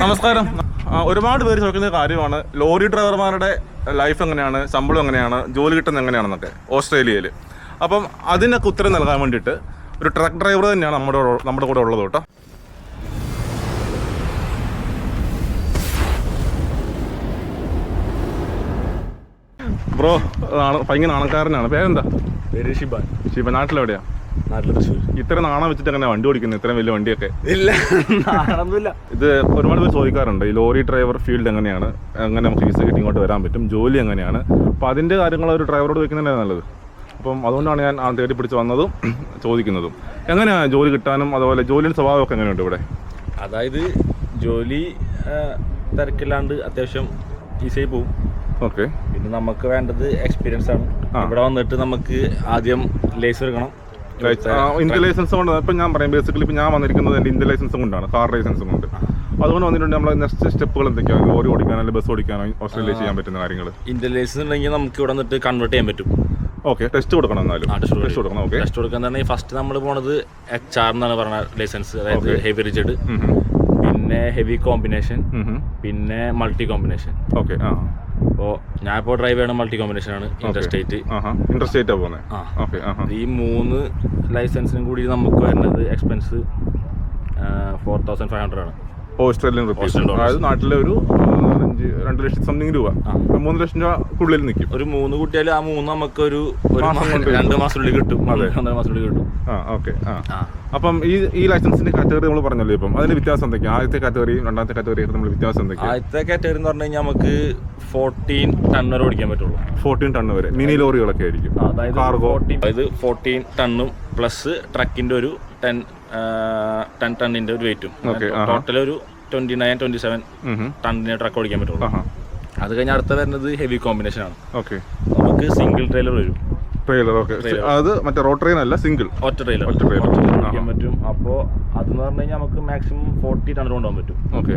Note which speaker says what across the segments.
Speaker 1: നമസ്കാരം. ഒരുപാട് പേര് ചോദിക്കുന്ന കാര്യമാണ്. ലോറി ഡ്രൈവർമാരുടെ ലൈഫ് എങ്ങനെയാണ്? ശമ്പളം എങ്ങനെയാണ്? ജോലി കിട്ടുന്നത് എങ്ങനെയാണെന്നൊക്കെ ഓസ്ട്രേലിയയിൽ. അപ്പം അതിനൊക്കെ ഉത്തരം നൽകാൻ വേണ്ടിയിട്ട് ഒരു ട്രക്ക് ഡ്രൈവർ തന്നെയാണ് നമ്മുടെ നമ്മുടെ കൂടെ ഉള്ളത് കേട്ടോ. ബ്രോ ഭയങ്കര നാണക്കാരനാണ്. പേരെന്താ?
Speaker 2: പേര് ഷിബാൻ.
Speaker 1: ഷിബാൻ. നാട്ടിലെവിടെയാ?
Speaker 2: തൃശ്ശൂർ.
Speaker 1: ഇത്ര നാണം വെച്ചിട്ട് അങ്ങനെ വണ്ടി ഓടിക്കുന്നത് ഇത്രയും വലിയ വണ്ടിയൊക്കെ?
Speaker 2: ഇല്ല. നാണൊന്നുമില്ല.
Speaker 1: ഇത് ഒരുപാട് പേര് ചോദിക്കാറുണ്ട് ഈ ലോറി ഡ്രൈവർ ഫീൽഡ് എങ്ങനെയാണ്? എങ്ങനെ നമുക്ക് ഫീസ് കിട്ടി ഇങ്ങോട്ട് വരാൻ പറ്റും? ജോലി എങ്ങനെയാണ്? അപ്പോൾ അതിന്റെ കാര്യങ്ങൾ ഒരു ഡ്രൈവറോട് വെക്കുന്നതന്നെ നല്ലത്. അപ്പം അതുകൊണ്ടാണ് ഞാൻ ആ തേടി പിടിച്ച് വന്നതും ചോദിക്കുന്നതും. എങ്ങനെയാണ് ജോലി കിട്ടാനും അതുപോലെ ജോലിയുടെ സ്വഭാവമൊക്കെ എങ്ങനെയുണ്ട് ഇവിടെ?
Speaker 2: അതായത് ജോലി തിരക്കില്ലാണ്ട് അത്യാവശ്യം ഈസിയായി പോവും.
Speaker 1: ഓക്കെ.
Speaker 2: പിന്നെ നമുക്ക് വേണ്ടത് എക്സ്പീരിയൻസ് ആണ്. ഇവിടെ വന്നിട്ട് നമുക്ക് ആദ്യം ലേസ് എടുക്കണം.
Speaker 1: ഇന്ത്യ ലൈസൻസ് കൊണ്ട് ഇപ്പം ഞാൻ പറയാം. ബേസിക്കലി ഇപ്പം ഞാൻ വന്നിരിക്കുന്നത് എന്റെ ഇന്ത്യ ലൈസൻസ് കൊണ്ടാണ്. കാർ ലൈസൻസ് കൊണ്ട്. അതുകൊണ്ട് വന്നിട്ടുണ്ട് നമ്മൾ നെക്സ്റ്റ് സ്റ്റെപ്പുകൾ എന്തൊക്കെയാണ് ലോറി ഓടിക്കാനോ അല്ലെങ്കിൽ ബസ് ഓടിക്കാനോ ഓസ്ട്രേലിയ ചെയ്യാൻ പറ്റുന്ന കാര്യങ്ങൾ.
Speaker 2: ഇന്ത്യൻ ലൈസൻസ് ഉണ്ടെങ്കിൽ നമുക്ക് ഇവിടെ നിന്നിട്ട് കൺവേർട്ട് ചെയ്യാൻ പറ്റും.
Speaker 1: ഓക്കെ ടെസ്റ്റ് കൊടുക്കണം എന്നാലും. ടെസ്റ്റ് കൊടുക്കണം. ഓക്കെ
Speaker 2: ടെസ്റ്റ് കൊടുക്കാൻ തന്നെ ഫസ്റ്റ് നമ്മൾ പോണത് എച്ച് ആർ എന്നാണ് പറഞ്ഞ ലൈസൻസ് അതായത് ഹെവി റിജിഡ് പിന്നെ ഹെവി കോമ്പിനേഷൻ പിന്നെ മൾട്ടി കോമ്പിനേഷൻ
Speaker 1: ഓക്കെ ആ.
Speaker 2: അപ്പോൾ ഞാൻ ഇപ്പോൾ ഡ്രൈവ് ചെയ്യണ മൾട്ടി കോമ്പിനേഷൻ ആണ് ഇന്റർസ്റ്റേറ്റ്
Speaker 1: ആഹാ. ഇൻട്രസ്റ്റേറ്റാ പോകുന്നത്
Speaker 2: ആ.
Speaker 1: ഓക്കെ
Speaker 2: ഈ മൂന്ന് ലൈസൻസിനും കൂടി നമുക്ക് വരുന്നത് expense four thousand five hundred ആണ്.
Speaker 1: ഓസ്ട്രേലിയൻ റുപ്പീസ് അതായത് നാട്ടിലെ ഒരു അഞ്ച് രണ്ട് ലക്ഷം സംതിങ് രൂപ. മൂന്ന് ലക്ഷം രൂപക്കുള്ളിൽ നിൽക്കും
Speaker 2: ഒരു മൂന്ന് കുട്ടിയാൽ ആ മൂന്ന് നമുക്ക് ഒരു രണ്ട് മാസത്തിനുള്ളിൽ കിട്ടും. അതെ. രണ്ടര മാസത്തിനുള്ളിൽ കിട്ടും.
Speaker 1: ആ ഓക്കെ ആ. അപ്പം ഈ ഈ ലൈസൻസിന്റെ കാറ്റഗറി നമ്മൾ പറഞ്ഞല്ലോ ഇപ്പം. അതിന്റെ വ്യത്യാസം എന്തൊക്കെയാണ് ആദ്യത്തെ കാറ്റഗറിയും രണ്ടാമത്തെ കാറ്റഗറിയും നമ്മൾ വ്യത്യാസം എന്തൊക്കെയാണ്
Speaker 2: ആദ്യത്തെ കാറ്റഗറി എന്ന് പറഞ്ഞു കഴിഞ്ഞാൽ നമുക്ക് ഫോർട്ടീൻ ടൺ വരെ ഓടിക്കാൻ പറ്റുള്ളൂ.
Speaker 1: ഫോർട്ടീൻ ടൺ വരെ. മിനി ലോറികളൊക്കെ ആയിരിക്കും.
Speaker 2: അതായത്
Speaker 1: കാർഗോ
Speaker 2: അതായത് ഫോർട്ടീൻ ടണ്ണും പ്ലസ് ട്രക്കിന്റെ ഒരു ടെൻ ടെൻ ടണ്ണിന്റെ ഒരു വെയിറ്റും ടോട്ടൽ ഒരു ട്വന്റി നയൻ ട്വന്റി സെവൻ ടണ്ണിനെ ട്രക്ക് ഓടിക്കാൻ പറ്റുള്ളൂ. അത് കഴിഞ്ഞ് അടുത്ത വരുന്നത് ഹെവി കോമ്പിനേഷൻ ആണ്.
Speaker 1: ഓക്കെ
Speaker 2: നമുക്ക് സിംഗിൾ ട്രെയിലർ വരും.
Speaker 1: ട്രെയിലർ ഓക്കെ അത് മറ്റേ റോഡ് ട്രെയിൻ അല്ല സിംഗിൾ
Speaker 2: ഒറ്റ ട്രെയിലർ
Speaker 1: ഒറ്റ ട്രെയിലർ
Speaker 2: ഓടിക്കാൻ പറ്റും. അപ്പോൾ അതെന്ന് പറഞ്ഞു കഴിഞ്ഞാൽ നമുക്ക് മാക്സിമം ഫോർട്ടി ടൺ കൊണ്ടുപോകാൻ പറ്റും.
Speaker 1: ഓക്കെ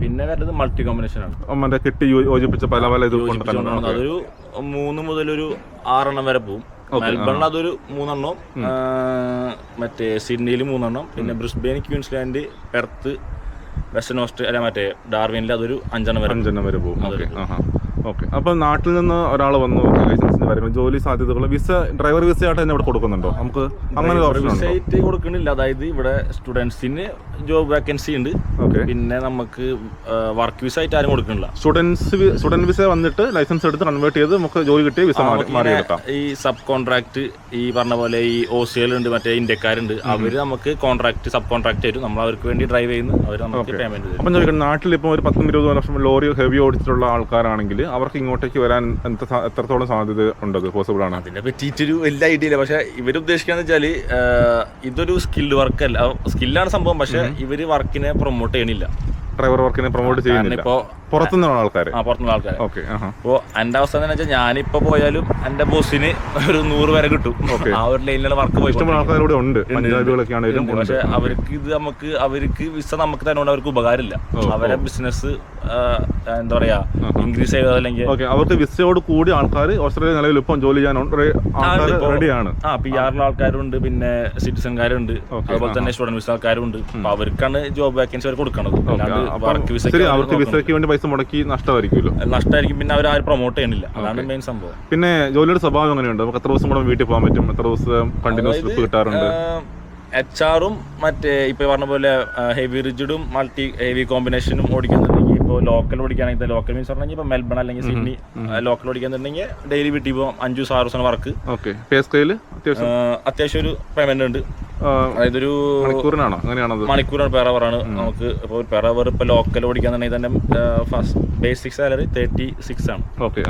Speaker 2: പിന്നെ വരുന്നത് മൾട്ടി കോമ്പിനേഷൻ ആണ്.
Speaker 1: മറ്റേ കെട്ടി യോജിപ്പിച്ച പല പല ഇത്
Speaker 2: അതൊരു മൂന്ന് മുതൽ ഒരു ആറെണ്ണം വരെ പോകും മെൽബണിൽ അതൊരു മൂന്നെണ്ണം മറ്റേ സിഡ്നിയിൽ മൂന്നെണ്ണം പിന്നെ Brisbane Queensland Perth Western Australia മറ്റേ ഡാർവിനിൽ അതൊരു അഞ്ചെണ്ണം വരെ
Speaker 1: അഞ്ചെണ്ണം വരെ പോകും. ഓക്കെ. അപ്പോൾ അപ്പം നാട്ടിൽ നിന്ന് ഒരാൾ വന്നു ലൈസൻസിന് വരുമ്പോൾ ജോലി സാധ്യതകൾ വിസ ഡ്രൈവർ വിസ ആയിട്ട് തന്നെ ഇവിടെ കൊടുക്കുന്നുണ്ടോ? നമുക്ക് അങ്ങനെ
Speaker 2: വിസയായിട്ട് കൊടുക്കണില്ല അതായത് ഇവിടെ സ്റ്റുഡൻസിന് ജോബ് വേക്കൻസി ഉണ്ട്.
Speaker 1: ഓക്കെ.
Speaker 2: പിന്നെ നമുക്ക് വർക്ക് വിസ ആയിട്ട് ആരും കൊടുക്കുന്നില്ല.
Speaker 1: സ്റ്റുഡൻസ് സ്റ്റുഡന്റ് വിസ വന്നിട്ട് ലൈസൻസ് എടുത്ത് കൺവേർട്ട് ചെയ്ത് നമുക്ക് ജോലി കിട്ടിയ വിസ മാറി
Speaker 2: ഈ സബ് കോൺട്രാക്ട് ഈ പറഞ്ഞ പോലെ ഈ OCL ഉണ്ട് മറ്റേ ഇന്ത്യക്കാരുണ്ട്. അവർ നമുക്ക് കോൺട്രാക്ട് സബ് കോൺട്രാക്ട് തരും. നമ്മൾ അവർക്ക് വേണ്ടി ഡ്രൈവ് ചെയ്യുന്നു. അവർ നമുക്ക് പേയ്മെന്റ് തരും.
Speaker 1: അപ്പം നാട്ടിൽ ഇപ്പോൾ ഒരു പത്തും ഇരുപത് വർഷം ലോറി ഹെവി ഓടിച്ചിട്ടുള്ള ആൾക്കാരാണെങ്കിൽ അവർക്ക് ഇങ്ങോട്ടേക്ക് വരാൻ എത്രത്തോളം സാധ്യത ഉണ്ടത്? പോസിബിൾ ആണ്?
Speaker 2: അതിനെ പറ്റിയിട്ടൊരു വലിയ ഐഡിയ ഇല്ല. പക്ഷെ ഇവർ ഉദ്ദേശിക്കാന്ന് വെച്ചാൽ ഇതൊരു സ്കിൽഡ് വർക്ക് അല്ല. സ്കില്ലാണ് സംഭവം. പക്ഷെ ഇവർ വർക്കിനെ പ്രൊമോട്ട് ചെയ്യണില്ല.
Speaker 1: ഡ്രൈവർ വർക്കിനെ പ്രൊമോട്ട് ചെയ്യുന്നില്ല.
Speaker 2: ഇപ്പോ
Speaker 1: പുറത്തുനിന്നുള്ള ആൾക്കാർ
Speaker 2: ആ പുറത്തുള്ള ആൾക്കാർ
Speaker 1: ഓക്കെ ആഹാ.
Speaker 2: അപ്പോ എന്റെ അവസ്ഥ എന്ന് വെച്ചാൽ ഞാനിപ്പോ പോയാലും എന്റെ ബോസിന് ഒരു നൂറ് വരെ കിട്ടും. ആ ഒരു ലൈനിലുള്ള വർക്ക് പോയി
Speaker 1: ഇഷ്ടംപോലെ ആൾക്കാരിവിടെ ഉണ്ട്. പഞ്ചാബികളൊക്കെ ആണെങ്കിലും
Speaker 2: പക്ഷെ അവർക്ക് ഇത് നമുക്ക് അവർക്ക് വിസ നമുക്ക് തന്നെ അവർക്ക് ഉപകാരമില്ല. അവരെ ബിസിനസ് എന്താ പറയാ ഇൻക്രീസ് ചെയ്തോ അല്ലെങ്കിൽ
Speaker 1: ഓക്കെ അവർക്ക് വിസയോട് കൂടി ആൾക്കാർ ഓസ്ട്രേലിയ നിലവിൽ ഇപ്പം ജോലി ചെയ്യാൻ റെഡിയാണ്
Speaker 2: ആ പി ആറിലെ ആൾക്കാരുണ്ട് പിന്നെ സിറ്റിസൺകാരുണ്ട് അതുപോലെ തന്നെ സ്റ്റുഡന്റ് വിസ ആൾക്കാരുണ്ട്. അപ്പൊ അവർക്കാണ് ജോബ് വേക്കൻസി അവർ കൊടുക്കണത്. അല്ലാണ്ട്
Speaker 1: ശരി അവർക്ക് വിസയ്ക്ക് വേണ്ടി പൈസ മുടക്കി നഷ്ടമായിരിക്കുമല്ലോ.
Speaker 2: നഷ്ടമായിരിക്കും. പിന്നെ അവർ ആരും പ്രൊമോട്ട് ചെയ്യണില്ല അതാണ് മെയിൻ സംഭവം.
Speaker 1: പിന്നെ ജോലിയുടെ സ്വഭാവം അങ്ങനെയുണ്ട് നമുക്ക് എത്ര ദിവസം കൂടെ വീട്ടിൽ പോകാൻ പറ്റും? എത്ര ദിവസം കണ്ടിന്യൂസ് ട്രിപ്പ് കിട്ടാറുണ്ട്?
Speaker 2: എച്ച് ആറും മറ്റേ ഇപ്പൊ പറഞ്ഞ പോലെ ഹെവി റിജിഡും മൾട്ടി ഹെവി കോമ്പിനേഷനും ഓടിക്കുന്നുണ്ടെങ്കിൽ ഇപ്പോൾ ലോക്കൽ ഓടിക്കുകയാണെങ്കിൽ ലോക്കൽ മീൻസ് പറഞ്ഞാൽ ഇപ്പോൾ മെൽബൺ അല്ലെങ്കിൽ സിഡ്നി ലോക്കൽ ഓടിക്കുന്നുണ്ടെങ്കിൽ ഡെയിലി വീട്ടിൽ പോകും. അഞ്ചു ആറ് ദിവസം വർക്ക്
Speaker 1: ഓക്കെ. പേ സ്കെയിൽ അത്യാവശ്യം
Speaker 2: അത്യാവശ്യം ഒരു പേയ്മെന്റ് ഉണ്ട്. ഒരു
Speaker 1: മണിക്കൂറിനാണോ? അങ്ങനെയാണോ
Speaker 2: മണിക്കൂറാണ് പെർ അവറാണ് നമുക്ക് ഇപ്പോൾ പെർ അവർ ഇപ്പോൾ ലോക്കൽ ഓടിക്കാന്നുണ്ടെങ്കിൽ തന്നെ first basic salary thirty six ആണ്.
Speaker 1: ഓക്കെ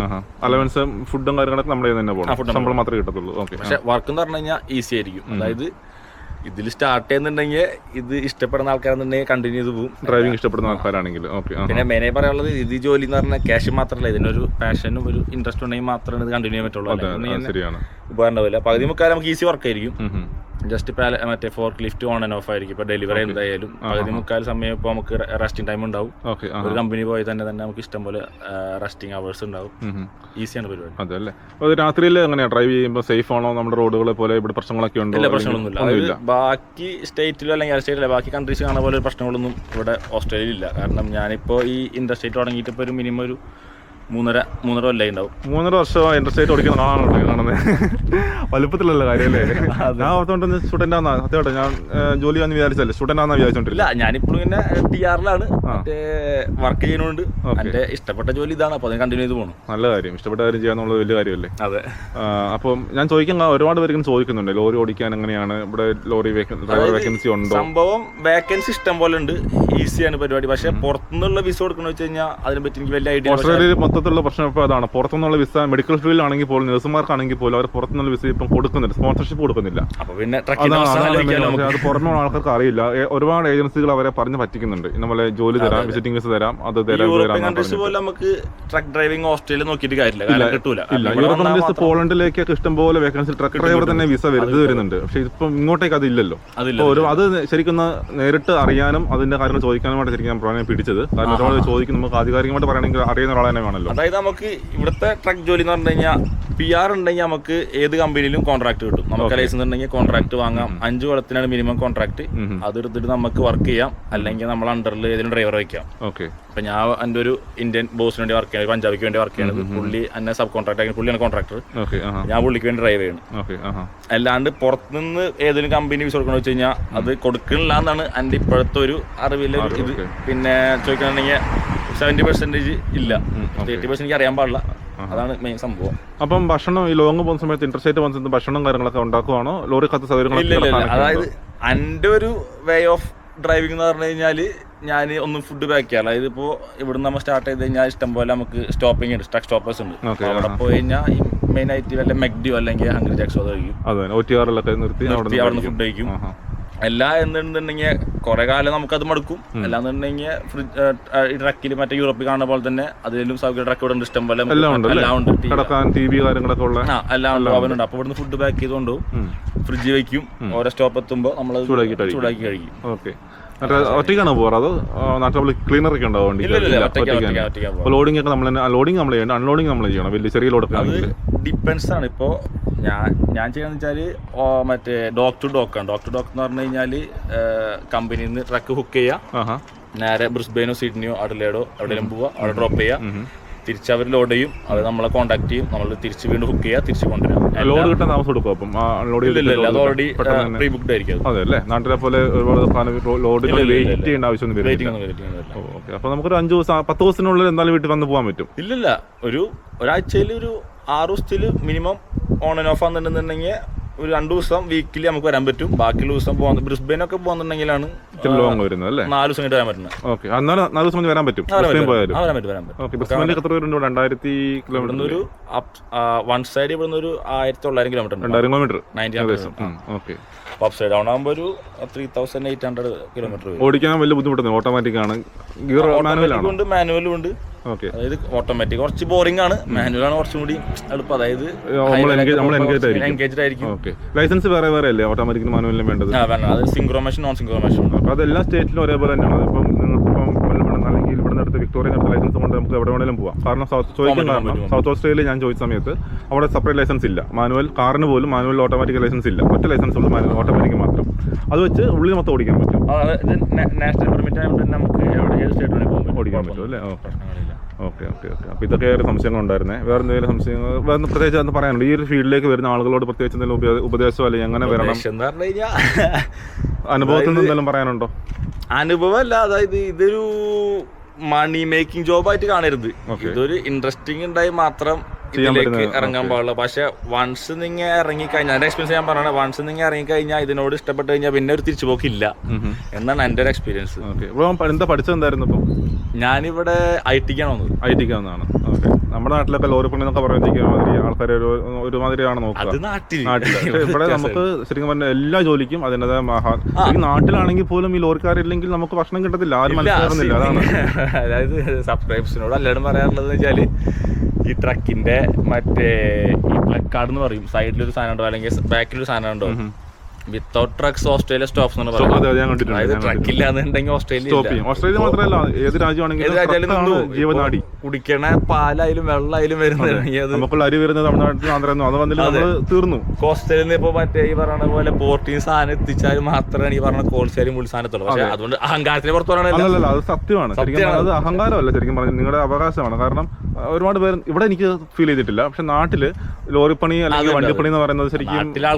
Speaker 1: അലവൻസ് ഫുഡും കാര്യങ്ങളൊക്കെ നമ്മുടെ തന്നെ പോകണം. ശമ്പളം മാത്രമേ കിട്ടത്തുള്ളൂ. ഓക്കെ
Speaker 2: പക്ഷെ വർക്ക് എന്ന് പറഞ്ഞു കഴിഞ്ഞാൽ ഈസി ആയിരിക്കും. അതായത് ഇതിൽ സ്റ്റാർട്ട് ചെയ്യുന്നുണ്ടെങ്കിൽ ഇത് ഇഷ്ടപ്പെടുന്ന ആൾക്കാരെന്നുണ്ടെങ്കിൽ കണ്ടിന്യൂ ചെയ്ത് പോകും
Speaker 1: ഡ്രൈവിംഗ് ഇഷ്ടപ്പെടുന്ന ആൾക്കാരാണെങ്കിൽ. ഓക്കെ
Speaker 2: പിന്നെ മെയിനായി പറയാനുള്ളത് ഇത് ജോലി എന്ന് പറഞ്ഞാൽ ക്യാഷ് മാത്രമല്ല ഇതിനൊരു പാഷനും ഒരു ഇൻട്രസ്റ്റ് ഉണ്ടെങ്കിൽ മാത്രമേ ഇത് കണ്ടിന്യൂ ചെയ്യാൻ പറ്റുള്ളൂ. ഉപകാരം ഉണ്ടാവില്ല. പകുതി മുക്കാലം നമുക്ക് ഈസി വർക്ക് ആയിരിക്കും. ജസ്റ്റ് പാല മറ്റേ fork lift on and off ആയിരിക്കും. ഇപ്പൊ ഡെലിവറി എന്തായാലും പകുതി മുക്കാൽ സമയം ഇപ്പോൾ നമുക്ക് റെസ്റ്റിംഗ് ടൈം ഉണ്ടാവും. ഒരു കമ്പനി പോയി തന്നെ തന്നെ നമുക്ക് ഇഷ്ടം പോലെ റെസ്റ്റിംഗ് അവേഴ്സ് ഉണ്ടാവും. ഈസിയാണ് പരിപാടി.
Speaker 1: അതല്ലേ. അത് രാത്രിയിൽ എങ്ങനെയാണ് ഡ്രൈവ് ചെയ്യുമ്പോൾ സേഫ് ആണോ? നമ്മുടെ റോഡുകളെ പോലെ ഇവിടെ പ്രശ്നങ്ങളൊക്കെ ഉണ്ടോ?
Speaker 2: ഇല്ല പ്രശ്നങ്ങളൊന്നുമില്ല. ബാക്കി സ്റ്റേറ്റിലോ അല്ലെങ്കിൽ സ്റ്റേറ്റിലോ ബാക്കി കൺട്രീസ് കാണുന്ന പോലെ പ്രശ്നങ്ങളൊന്നും ഇവിടെ ഓസ്ട്രേലിയയിൽ ഇല്ല. കാരണം ഞാനിപ്പോൾ ഈ ഇൻഡസ്ട്രേറ്റ് തുടങ്ങിയിട്ട് ഇപ്പോൾ ഒരു മിനിമം ഒരു മൂന്നര മൂന്നര കൊല്ലായി ഉണ്ടാവും.
Speaker 1: മൂന്നര വർഷം ഇൻട്രസ്റ്റ് ഓടിക്കുന്ന ആളാണല്ലോ കാണുന്നത് വലുപ്പത്തിലല്ല കാര്യമല്ലേ? ഞാൻ ഓർത്തോണ്ട് സ്റ്റുഡന്റ് ആണെന്നാ സത്യമായിട്ട് ഞാൻ ജോലി വന്ന് വിചാരിച്ചല്ലേ സ്റ്റുഡന്റ് ആണെന്നാ വിചാരിച്ചോണ്ടില്ല
Speaker 2: ഞാനിപ്പോഴും ഇങ്ങനെ ടി ആറിലാണ് വർക്ക് ചെയ്യുന്നുണ്ട്.
Speaker 1: എന്റെ
Speaker 2: എന്റെ ഇഷ്ടപ്പെട്ട ജോലി ഇതാണ്. അപ്പോൾ അതിന് കണ്ടിന്യൂ ചെയ്ത് പോകണം
Speaker 1: നല്ല കാര്യം. ഇഷ്ടപ്പെട്ട കാര്യം ചെയ്യാന്നുള്ളത് വലിയ കാര്യമല്ലേ?
Speaker 2: അതെ.
Speaker 1: അപ്പൊ ഞാൻ ചോദിക്കാൻ ഒരുപാട് പേർക്കും ചോദിക്കുന്നുണ്ട്. ലോറി ഓടിക്കാൻ എങ്ങനെയാണ്? ഇവിടെ ലോറി ഡ്രൈവർ വേക്കൻസി ഉണ്ടോ?
Speaker 2: സംഭവം വേക്കൻസി ഇഷ്ടം പോലെ ഉണ്ട്. ഈസിയാണ് പരിപാടി. പക്ഷെ പുറത്തുനിന്നുള്ള വിസ കൊടുക്കണമെന്ന് വെച്ച് കഴിഞ്ഞാൽ അതിനെ പറ്റി എനിക്ക് വലിയ ഐഡിയ
Speaker 1: ഓസ്ട്രേലിയയിൽ മൊത്തത്തിലുള്ള പ്രശ്നം ഇപ്പോൾ അതാണ്. പുറത്തുനിന്നുള്ള വിസ മെഡിക്കൽ ഫീൽഡിലാണെങ്കിൽ പോലും നഴ്സുമാർക്കാണെങ്കിൽ പോലും അവർ പുറത്തുനിന്നുള്ള വിസ ഇപ്പം കൊടുക്കുന്നില്ല. സ്പോൺസർഷിപ്പ് കൊടുക്കുന്നില്ല. അതാണ് അത് പുറമെ ആൾക്കാർക്ക് അറിയില്ല. ഒരുപാട് ഏജൻസികൾ അവരെ പറഞ്ഞ് പറ്റിക്കുന്നുണ്ട്. നമ്മളെ ജോലി തരാം വിസിറ്റിംഗ് വിസ തരാം അത് തരാം
Speaker 2: നമുക്ക് ട്രക്ക് ഡ്രൈവിംഗ് ഓസ്ട്രേലിയ നോക്കിയിട്ട് കാര്യമില്ല. കിട്ടൂല.
Speaker 1: ഇല്ല. യൂറോപ്യൻ കൺട്രീസ് പോളണ്ടിലേക്കൊക്കെ ഇഷ്ടംപോലെ വേക്കൻസി ട്രക്ക് ഡ്രൈവർ തന്നെ വിസ വരുന്നത് വരുന്നുണ്ട്. പക്ഷെ ഇപ്പം ഇങ്ങോട്ടേക്ക് അതില്ലല്ലോ.
Speaker 2: അതില്ല
Speaker 1: ഒരു അത് ശരിക്കും നേരിട്ട് അറിയാനും അതിന്റെ കാര്യങ്ങൾ ചോദിക്കാനുമായിട്ട് ശരിക്കും ഞാൻ പിടിച്ചത്. കാരണം ഒരുപാട് ചോദിക്കും നമുക്ക് ആധികാരികമായിട്ട് പറയണമെങ്കിൽ അറിയുന്ന ഒരാളെ തന്നെ വേണമല്ലോ.
Speaker 2: അതായത് നമുക്ക് ഇവിടുത്തെ ട്രക്ക് ജോലി എന്ന് പറഞ്ഞു കഴിഞ്ഞാൽ പി ആർ ഉണ്ടെങ്കിൽ നമുക്ക് ഏത് കമ്പനിയിലും കോൺട്രാക്ട് കിട്ടും. നമുക്ക് ലൈസൻസ് ഉണ്ടെങ്കിൽ കോൺട്രാക്ട് വാങ്ങാം. അഞ്ച് കൊല്ലത്തിനാണ് മിനിമം കോൺട്രാക്ട് അതെടുത്തിട്ട് നമുക്ക് വർക്ക് ചെയ്യാം. അല്ലെങ്കിൽ നമ്മൾ അണ്ടറിൽ ഏതെങ്കിലും ഡ്രൈവർ വയ്ക്കാം.
Speaker 1: ഓക്കെ
Speaker 2: അപ്പൊ ഞാൻ എന്റെ ഒരു ഇന്ത്യൻ ബോസിന് വേണ്ടി വർക്ക് ചെയ്യുന്നത് പഞ്ചാബിക്ക് വേണ്ടി വർക്ക് ചെയ്യുന്നത്. പുള്ളി എന്നെ സബ് കോൺട്രാക്ട് ആക്കി. പുള്ളിയാണ് കോൺട്രാക്ടർ ഞാൻ പുള്ളിക്ക് വേണ്ടി ഡ്രൈവ് ചെയ്യണം. അല്ലാണ്ട് പുറത്തുനിന്ന് ഏതെങ്കിലും കമ്പനി വിസ കൊടുക്കണമെന്ന് വെച്ച് കഴിഞ്ഞാൽ അത് കൊടുക്കണില്ല എന്നാണ് എന്റെ ഇപ്പോഴത്തെ ഒരു അറിവിൽ ഇത്. പിന്നെ ചോദിക്കുകയാണെങ്കിൽ സെവന്റി പെർസെന്റേജ് ഇല്ല. തേർട്ടി പെർസെന്റ് എനിക്ക് അറിയാൻ പാടില്ല. അതാണ് മെയിൻ സംഭവം.
Speaker 1: അപ്പം ഭക്ഷണം ഈ ലോങ് പോകുന്ന സമയത്ത് ഇന്റർസ്റ്റേറ്റ് പോകുന്ന സമയത്ത് ഭക്ഷണം കാര്യങ്ങളൊക്കെ ഉണ്ടാക്കുവാണോ? ലോറി കത്ത് സൗകര്യങ്ങളൊക്കെ
Speaker 2: അതായത് എന്റെ ഒരു വേ ഓഫ് ഡ്രൈവിംഗ് എന്ന് പറഞ്ഞു കഴിഞ്ഞാൽ ഞാൻ ഒന്നും ഫുഡ് പാക്ക് ചെയ്യാം. അതായത് ഇപ്പോൾ ഇവിടുന്ന് നമ്മൾ സ്റ്റാർട്ട് ചെയ്ത് കഴിഞ്ഞാൽ ഇഷ്ടംപോലെ നമുക്ക് സ്റ്റോപ്പിംഗ് ഉണ്ട് ട്രക്ക് സ്റ്റോപ്പേഴ്സ് ഉണ്ട്. അവിടെ പോയി കഴിഞ്ഞാൽ ഈ മെയിൻ ആയിട്ട് വല്ല മെഗ്ഡിയോ അല്ലെങ്കിൽ ഹംഗ്രി ജാക്സോ അത് കഴിക്കും.
Speaker 1: അതെ ഒ ടി ആറിലൊക്കെ നിർത്തി അവിടെ
Speaker 2: നിർത്തി അവിടെ ഫുഡ് കഴിക്കും.
Speaker 1: ആഹാ.
Speaker 2: എന്നുണ്ടെങ്കിൽ കുറെ കാലം നമുക്കത് മടുക്കും. അല്ലാന്നുണ്ടെങ്കിൽ ഫ്രിഡ്ജ് ട്രക്കിൽ മറ്റേ യൂറോപ്പിൽ കാണുന്ന പോലെ തന്നെ അതിലും സൗകര്യ ട്രക്ക് ഇവിടെ ഇഷ്ടം പോലെ
Speaker 1: എല്ലാം ഉണ്ട് അല്ലേ?
Speaker 2: എല്ലാം ഉണ്ട്. ടി-
Speaker 1: കിടക്കാൻ വി കാര്യങ്ങളൊക്കെ ഉള്ള
Speaker 2: എല്ലാം ഉണ്ട് അവനുണ്ട്. അപ്പോൾ ഇവിടുന്ന് ഫുഡ് പാക്ക് ചെയ്തുകൊണ്ട് ഫ്രിഡ്ജ് വെക്കും. ഓരോ സ്റ്റോപ്പ് എത്തുമ്പോൾ നമ്മൾ. ചൂടാക്കി കഴിക്കും.
Speaker 1: ഓക്കെ. ഒറ്റയ്ക്കാണോ പോകാറ് അതോ നാട്ടിൽ ക്ലീനർ ഒക്കെ ഉണ്ടാവും വണ്ടി ലോഡിംഗ് ഒക്കെ നമ്മൾ ലോഡിംഗ് നമ്മൾ ചെയ്യണം അൺലോഡിംഗ് നമ്മൾ ചെയ്യണം. വലിയ ചെറിയ ലോഡ്
Speaker 2: ഡിപ്പെൻസ് ആണ്. ഇപ്പോൾ ഞാൻ ഞാൻ ചെയ്യാന്ന് വെച്ചാൽ മറ്റേ ഡോക്ക് ടു ഡോക്ക് ആണ്. ഡോക്ക് ടു ഡോക്ക് എന്ന് പറഞ്ഞു കഴിഞ്ഞാൽ കമ്പനിന്ന് നിന്ന് ട്രക്ക് ഹുക്ക്
Speaker 1: ചെയ്യുക
Speaker 2: നേരെ ബ്രിസ്ബെയിനോ സിഡ്നിയോ അഡലേഡോ എവിടെയെങ്കിലും പോവുക അവിടെ ഡ്രോപ്പ് ചെയ്യുക തിരിച്ച് അവർ ലോഡ് ചെയ്യും. അവർ നമ്മളെ കോൺടാക്ട് ചെയ്യും. നമ്മൾ തിരിച്ച് വീണ്ടും ഹുക്ക് ചെയ്യുക തിരിച്ച് കൊണ്ടുവരാം.
Speaker 1: ലോഡ് കിട്ടാൻ താമസം കൊടുക്കും അപ്പം?
Speaker 2: ലോഡ് അത് ഓൾറെഡി പ്രീ ബുക്ക്ഡ് ആയിരിക്കും അതെ.
Speaker 1: അല്ലേ? നാട്ടിലെ പോലെ ഒരുപാട് വെയിറ്റ് ചെയ്യേണ്ട ആവശ്യമൊന്നും വരില്ല. ഓക്കെ. അപ്പോൾ നമുക്കൊരു അഞ്ച് ദിവസം പത്ത് ദിവസത്തിനുള്ളിൽ എന്തായാലും വീട്ടിൽ വന്ന് പോകാൻ പറ്റും.
Speaker 2: ഇല്ലില്ല. ഒരു ഒരാഴ്ചയിൽ ഒരു ആറ് ദിവസത്തിൽ മിനിമം ഓൺ ആൻഡ് ഓഫ് ആണെന്നുണ്ടെങ്കിൽ ഒരു രണ്ട് ദിവസം വീക്കിലി നമുക്ക് വരാൻ പറ്റും. ബാക്കിയുള്ള ദിവസം പോകുന്ന ബ്രിസ്ബെയിനൊക്കെ പോകുന്നുണ്ടെങ്കിലാണ്
Speaker 1: ലോങ് വരുന്നത് അല്ലേ?
Speaker 2: നാല് ദിവസം വരാൻ പറ്റുന്നത്.
Speaker 1: ഓക്കെ എന്നാലും നാല് ദിവസം വരാൻ പറ്റും.
Speaker 2: വരാൻ പറ്റും.
Speaker 1: പോയാലും.
Speaker 2: വരാൻ പറ്റും വരാൻ പറ്റും.
Speaker 1: ഓക്കെ ബസ്സിൽ എത്ര പേരുണ്ട് രണ്ടായിരത്തി കിലോമീറ്റർ
Speaker 2: ഒരു വൺ സൈഡ് ഇവിടുന്ന് ഒരു ആയിരത്തി തൊള്ളായിരം കിലോമീറ്റർ ഉണ്ട്.
Speaker 1: രണ്ടായിരം kilometre ninety okay
Speaker 2: up side down ആകുമ്പോൾ ഒരു three thousand eight hundred kilometre
Speaker 1: ഓടിക്കാൻ വലിയ ബുദ്ധിമുട്ടുണ്ട് ഓട്ടോമാറ്റിക് ആണ്. ഗിയർ മാനുവൽ
Speaker 2: ഉണ്ട് മാനുവലും ഉണ്ട്. അതായത് ഓട്ടോമാറ്റിക് കുറച്ച് ബോറിംഗ് ആണ്. മാനുവൽ ആണ് കുറച്ചും കൂടി എളുപ്പം. അതായത് എൻഗേജ്ഡ് ആയിരിക്കും.
Speaker 1: ലൈസൻസ് വേറെ വേറെ അല്ലേ? ഓട്ടോമാറ്റിക് മാനുവലിനും വേണ്ടത്?
Speaker 2: അത് സിംഗ്രോമേഷൻ നോൺ സിംഗ്രോമേഷൻ
Speaker 1: അപ്പോൾ അത് എല്ലാ സ്റ്റേറ്റിലും ഒരേപോലെ തന്നെയാണ്. അതിപ്പം നിങ്ങൾക്കിപ്പം മെൽബൺ അല്ലെങ്കിൽ ഇവിടെ അടുത്ത് വിക്ടോറിയ അടുത്ത് ലൈസൻസ് കൊണ്ട് നമുക്ക് എവിടെ വേണേലും പോവാം. കാരണം സൗത്ത് ചോദിക്കാൻ കാരണം സൗത്ത് ഓസ്ട്രേലിയ ഞാൻ ചോദിച്ച സമയത്ത് അവിടെ സെപ്പറേറ്റ് ലൈസൻസ് ഇല്ല. മാനുവൽ കാറിന് പോലും മാനുവൽ ഓട്ടോമാറ്റിക് ലൈസൻസ് ഇല്ല. ഒറ്റ ലൈസൻസ് ഉള്ളൂ മാനുവൽ ഓട്ടോമാറ്റിക് മാത്രം. അത് വെച്ച് ഉള്ളിൽ മൊത്തം ഓടിക്കാൻ പറ്റും.
Speaker 2: നാഷണൽ പെർമിറ്റ് ആയതുകൊണ്ട് നമുക്ക് എവിടെ സ്റ്റേറ്റ് വേണമെങ്കിൽ
Speaker 1: ഓടിക്കാൻ പറ്റും അല്ലേ?
Speaker 2: പ്രശ്നങ്ങളില്ല
Speaker 1: ഓക്കെ ഓക്കെ ഓക്കെ. അപ്പോൾ ഇതൊക്കെ ഒരു സംശയങ്ങൾ ഉണ്ടായിരുന്നേ. വേറെ എന്തെങ്കിലും സംശയങ്ങൾ? വേറെ പ്രത്യേകിച്ച് എന്ന് പറയാനുണ്ട്? ഈ ഒരു ഫീൽഡിലേക്ക് വരുന്ന ആളുകളോട് പ്രത്യേകിച്ച് എന്തെങ്കിലും ഉപദേശം അല്ലെങ്കിൽ എങ്ങനെ വരണം?
Speaker 2: എന്ന് പറഞ്ഞു കഴിഞ്ഞാൽ
Speaker 1: അനുഭവത്തിൽ നിന്ന് എന്തെങ്കിലും പറയാനുണ്ടോ?
Speaker 2: അനുഭവമല്ല അതായത് ഇതൊരു മണി മേക്കിംഗ് ജോബായിട്ട് കാണരുത്. ഇതൊരു ഇൻട്രസ്റ്റിംഗ് ഉണ്ടായി മാത്രം ഇതിലേക്ക് ഇറങ്ങാൻ പാടില്ല പക്ഷെ വൺസ് നിങ്ങൾ ഇറങ്ങി കഴിഞ്ഞാൽ എന്റെ എക്സ്പീരിയൻസ് ഞാൻ പറഞ്ഞത് വൺസ് നിങ്ങൾ ഇറങ്ങി കഴിഞ്ഞാൽ ഇതിനോട് ഇഷ്ടപ്പെട്ട് കഴിഞ്ഞാൽ പിന്നെ ഒരു തിരിച്ചുപോക്കില്ല എന്നാണ് എന്റെ ഒരു എക്സ്പീരിയൻസ്
Speaker 1: എന്താ പഠിച്ചത് എന്തായിരുന്നു ഇപ്പം?
Speaker 2: ഞാനിവിടെ ഐ ടിക്കാണ് വന്നത്.
Speaker 1: ഐ ടിക്ക് ഓക്കെ. നമ്മുടെ നാട്ടിലൊക്കെ ലോറി പണി എന്നൊക്കെ പറയുമ്പോഴത്തേക്കും ആൾക്കാർ ഒരു ഒരുമാതിരിയാണ് നോക്കുക.
Speaker 2: നാട്ടിൽ
Speaker 1: ഇവിടെ നമുക്ക് ശരിക്കും പറഞ്ഞ എല്ലാ ജോലിക്കും അതിന്റെതായ മഹാ ഈ നാട്ടിലാണെങ്കിൽ പോലും ഈ ലോറിക്കാരില്ലെങ്കിൽ നമുക്ക് ഭക്ഷണം കിട്ടത്തില്ല. ആരും മനസ്സിലാകുന്നില്ല അതാണ്.
Speaker 2: അതായത് സബ്സ്ക്രൈബ്സിനോട് എല്ലാവരും പറയാനുള്ളത് വെച്ചാൽ ഈ ട്രക്കിന്റെ മറ്റേ ഈ പ്ലക്കാർഡ് എന്ന് പറയും. സൈഡിൽ ഒരു സാധനം ഉണ്ടോ? അല്ലെങ്കിൽ ബാക്കിൽ ഒരു സാധനം ഉണ്ടോ? വിത്തൗട്ട് ട്രക്സ് ഓസ്ട്രേലിയ സ്റ്റോപ്സ് എന്ന് പറയുന്നത് അതായത് ട്രക്ക്. ഇല്ലാന്നുണ്ടെങ്കിൽ ഓസ്ട്രേലിയ.
Speaker 1: ഓസ്ട്രേലിയ മാത്രമല്ല ഏത് രാജ്യമാണെങ്കിലും. ജീവനാടി.
Speaker 2: കുടിക്കണ പാലായാലും വെള്ളമായാലും വരുന്നത്
Speaker 1: നമുക്കുള്ള അരി വരുന്നത് തമിഴ്നാട്ടിൽ ആന്ധ്രയിൽ അത് വന്നില്ല നമ്മൾ തീർന്നു.
Speaker 2: കോസ്റ്റലിൽ നിന്ന് ഇപ്പൊ മറ്റേ ഈ പറഞ്ഞ പോലെ പോർട്ടീൻ സാധനം എത്തിച്ചാൽ മാത്രമാണ് ഈ പറഞ്ഞ കോൾസേരും മുൾ സാധനത്തുള്ളൂ പക്ഷെ അതുകൊണ്ട് അഹങ്കാരത്തിന് പുറത്തു പറയണല്ലോ
Speaker 1: അത് സത്യമാണ്. അത് അഹങ്കാരമല്ല. ശരിക്കും പറഞ്ഞു നിങ്ങളുടെ അവകാശമാണ്. കാരണം ഒരുപാട് പേര് ഇവിടെ എനിക്ക് ഫീൽ ചെയ്തിട്ടില്ല. പക്ഷെ നാട്ടിൽ ലോറിപ്പണി അല്ലെങ്കിൽ വണ്ടിപ്പണി എന്ന് പറയുന്നത് ശരിക്കും എന്നാ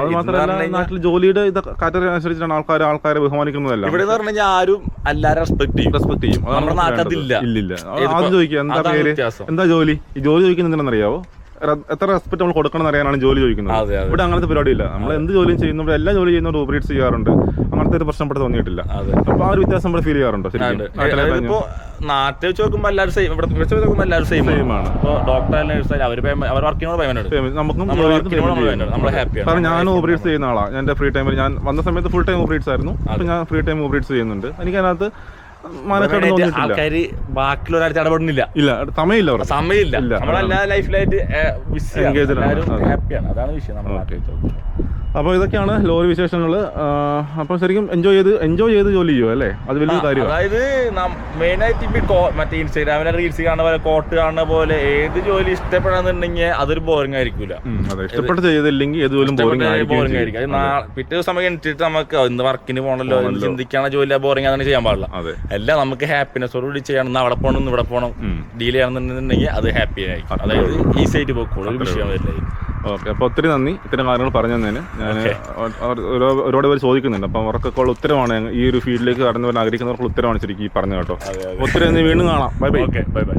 Speaker 1: അത് മാത്രമല്ല നാട്ടിൽ ജോലിയുടെ ഇത് കാറ്റഗറി അനുസരിച്ചാണ് ആൾക്കാർ ആൾക്കാരെ ബഹുമാനിക്കുന്നതല്ല.
Speaker 2: ഇവിടെ എന്ന് പറഞ്ഞു കഴിഞ്ഞാൽ ആരും എല്ലാരും റെസ്പെക്ട് ചെയ്യും.
Speaker 1: റെസ്പെക്ട് ചെയ്യും.
Speaker 2: നമ്മുടെ നാട്ടിൽ
Speaker 1: ഇല്ല
Speaker 2: ഇല്ല
Speaker 1: ആദ്യം ചോദിക്കുക എന്താ പേര്? എന്താ ജോലി? ഈ ജോലി ചോദിക്കുന്നത് എന്തിനാണെന്നറിയാവോ എത്ര റെസ്പെക്ട് നമ്മൾ കൊടുക്കണം എന്നറിയാനാണ് ജോലി ചോദിക്കുന്നത്. ഇവിടെ അങ്ങനത്തെ പരിപാടിയില്ല. നമ്മൾ എന്ത് ജോലിയും ചെയ്യുന്നവർ എല്ലാ ജോലി ചെയ്യുന്നവർ ഓപ്പറേറ്റ് ചെയ്യാറുണ്ട്. അങ്ങനത്തെ ഒരു പ്രശ്നം ഇവിടെ തോന്നിയിട്ടില്ല അപ്പൊ ആ ഒരു വ്യത്യാസം നമ്മൾ ഫീൽ ചെയ്യാറുണ്ടോ
Speaker 2: ശരി ഇപ്പോ നാട്ടിൽ വെച്ച് നോക്കുമ്പോൾ എല്ലാവരും സെയിം ഇവിടെ വെച്ച് നോക്കുമ്പോൾ എല്ലാവരും സെയിം
Speaker 1: ആണ്.
Speaker 2: ഇപ്പോൾ ഡോക്ടർ നേഴ്സ് അവർ അവർ വർക്ക് ചെയ്യുന്ന പേയ്മെന്റ്
Speaker 1: നമുക്കും
Speaker 2: നമ്മൾ. ആണ്.
Speaker 1: കാരണം ഞാൻ ഓപ്പറേറ്റ്സ് ചെയ്യുന്ന ആളാണ് എന്റെ ഫ്രീ ടൈമിൽ ഞാൻ വന്ന സമയത്ത് ഫുൾ ടൈം ഓപ്പറേറ്റ്സ് ആയിരുന്നു. അപ്പൊ ഞാൻ ഫ്രീ ടൈം ഓപ്പറേറ്റ്സ് ചെയ്യുന്നുണ്ട്. എനിക്ക് അതിനകത്ത്
Speaker 2: ആൾക്കാര് ബാക്കിയുള്ള ഒരാഴ്ച ഇടപെടുന്നില്ല
Speaker 1: ഇല്ല സമയമില്ല
Speaker 2: സമയമില്ല. നമ്മളെല്ലാ ലൈഫിലായിട്ട്. ഹാപ്പിയാണ് അതാണ് വിഷയം നാട്ടിൽ
Speaker 1: അപ്പോൾ ഇതൊക്കെയാണ് ലോറി വിശേഷങ്ങൾ. അപ്പോൾ ശരിക്കും എൻജോയ് ചെയ്ത് എൻജോയ് ചെയ്ത് ജോലി ചെയ്യുമോ അല്ലേ? അത് വലിയ കാര്യം
Speaker 2: അതായത് മെയിൻ ആയിട്ട് ഈ മറ്റേ ഇൻസ്റ്റാഗ്രാമിലെ റീൽസ് കാണുന്ന പോലെ കോട്ട് കാണുന്ന പോലെ ഏത് ജോലി ഇഷ്ടപ്പെടാന്നുണ്ടെങ്കിൽ അതൊരു ബോറിംഗ്
Speaker 1: ആയിരിക്കില്ല അതെ. ഇഷ്ടപ്പെട്ട് ചെയ്തില്ലെങ്കിൽ ഏത് പോലും ബോറിംഗ്
Speaker 2: ആയിരിക്കും. പിറ്റേ ദിവസം എണീറ്റിട്ട് നമുക്ക് ഇന്ന് വർക്കിന് പോകണല്ലോ ചിന്തിക്കാണ് ജോലി ബോറിംഗ് അങ്ങനെ ചെയ്യാൻ പാടില്ല.
Speaker 1: അതെ.
Speaker 2: എല്ലാം നമുക്ക് ഹാപ്പിനെസ്സോടുകൂടി ചെയ്യണം. ഇന്ന് അവിടെ പോകണം ഇവിടെ പോകണം. ഡീൽ ചെയ്യണമെന്നുണ്ടെങ്കിൽ അത് ഹാപ്പി ആയിരിക്കും. അതായത് ഈസി ആയിട്ട് പോയിക്കോളും ഒരു വിഷയം വരില്ല.
Speaker 1: ഓക്കെ അപ്പോൾ ഒത്തിരി നന്ദി ഇത്തരം കാര്യങ്ങൾ പറഞ്ഞു തന്നതിന്. ഞാൻ ഒരുപാട് പേര് ചോദിക്കുന്നുണ്ട്. അപ്പം അവർക്കൊക്കെ ഉള്ള ഉത്തരവാണ് ഈ ഒരു ഫീൽഡിലേക്ക് കടന്നു വരാൻ ആഗ്രഹിക്കുന്നവർക്ക് ഉത്തരവാണ് ശരിക്കും ഈ പറഞ്ഞു കേട്ടോ. ഒത്തിരി നന്ദി വീണ്ടും കാണാം. Bye bye.
Speaker 2: Okay bye bye.